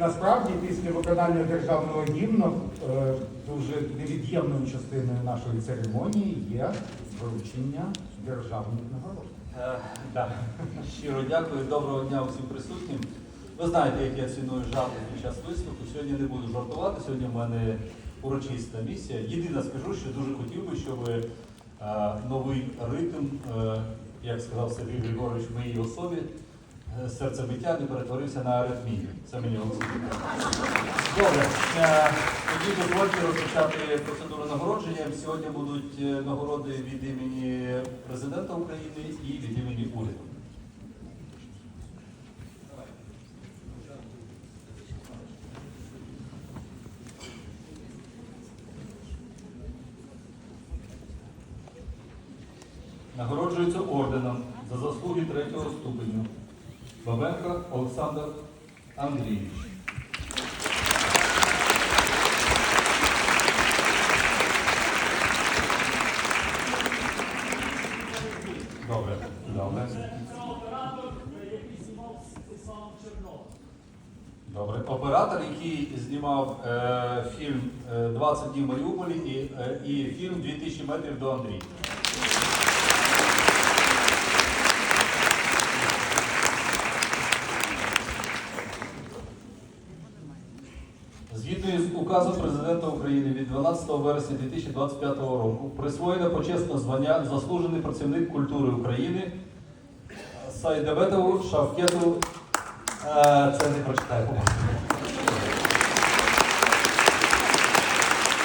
Насправді, після виконання державного гімну е, дуже невід'ємною частиною нашої церемонії є вручення державних нагород. Е, да. Щиро дякую, доброго дня усім присутнім. Ви знаєте, як я ціную жарти під час виступу. Сьогодні не буду жартувати, сьогодні в мене урочиста місія. Єдине скажу, що дуже хотів би, щоб е, новий ритм, е, як сказав Сергій Григорович в моїй особі, серцебиття не перетворився на аритмію. Це мені Олексій. Добре, е, тоді дозвольте розпочати процедуру нагородження. Сьогодні будуть е, нагороди від імені президента України і від імені уряду. Нагороджується орденом за заслуги третього ступеню Бабенко Олександр Андрійович. Добре, добре. Добре. Оператор, який знімав е, фільм е, 20 днів в Маріуполі і, е, і фільм 2000 метрів до Андрія. Згідно із указом президента України від 12 вересня 2025 року присвоєно почесне звання заслужений працівник культури України Сайдебетову Шавкету. Е, Це не прочитаю.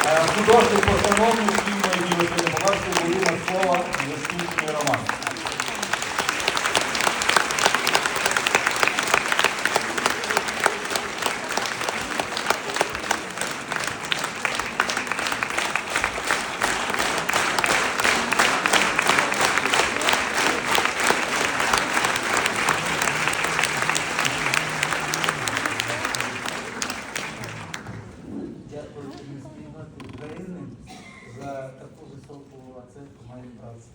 Е, Художник постановник фільму, який ви сьогодні побачили, будинок слова Лескінський роман. За таку високу оцінку моєї праці.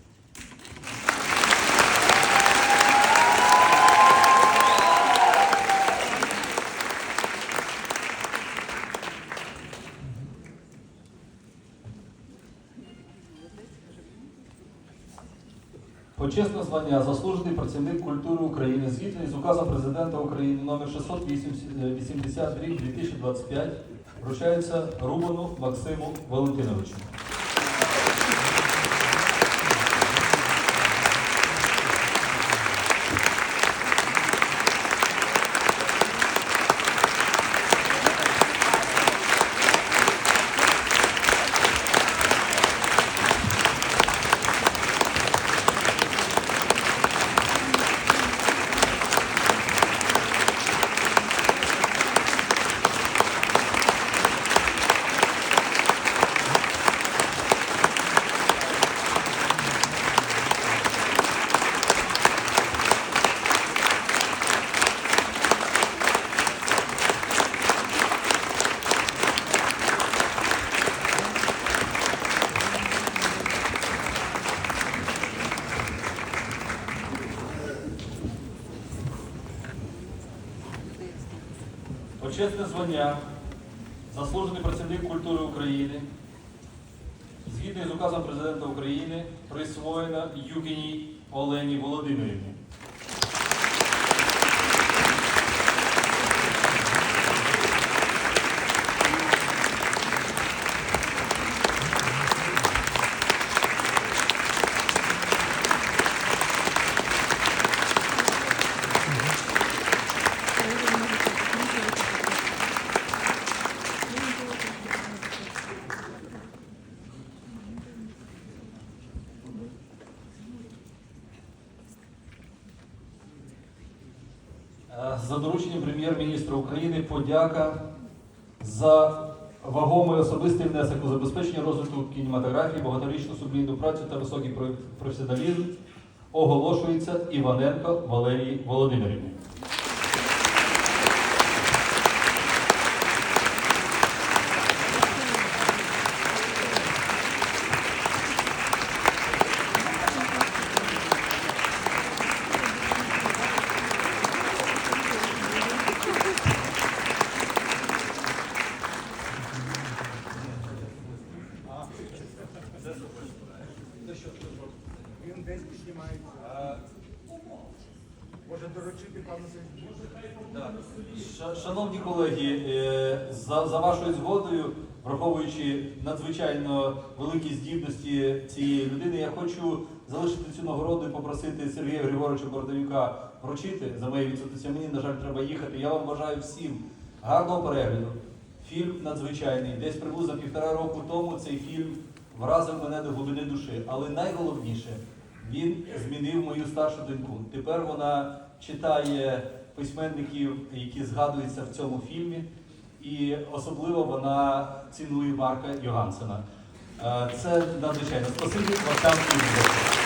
Почесне звання заслужений працівник культури України згідно із указом президента України номер 680 рік 2025 вручається Рубану Максиму Валентиновичу. Почесне звання заслужений працівник культури України згідно із указом президента України присвоєна Юкіній Олені Володимирівні. Е, За дорученням прем'єр-міністра України подяка за вагомий особистий внесок у забезпечення розвитку кінематографії, багаторічну сумлінну працю та високий професіоналізм оголошується Іваненко Валерії Володимирівні. Може доручити пану Сергію. Шановні колеги, е, за, за вашою згодою, враховуючи надзвичайно великі здібності цієї людини, я хочу залишити цю нагороду і попросити Сергія Григоровича Бордовюка вручити за моєю відсутністю. Мені, на жаль, треба їхати. Я вам бажаю всім гарного перегляду. Фільм надзвичайний. Десь приблизно півтора року тому цей фільм вразив мене до глибини душі. Але найголовніше він змінив мою старшу доньку. Тепер вона читає письменників, які згадуються в цьому фільмі, і особливо вона цінує Марка Йогансена. Е, Це надзвичайно. Спасибі Вартам і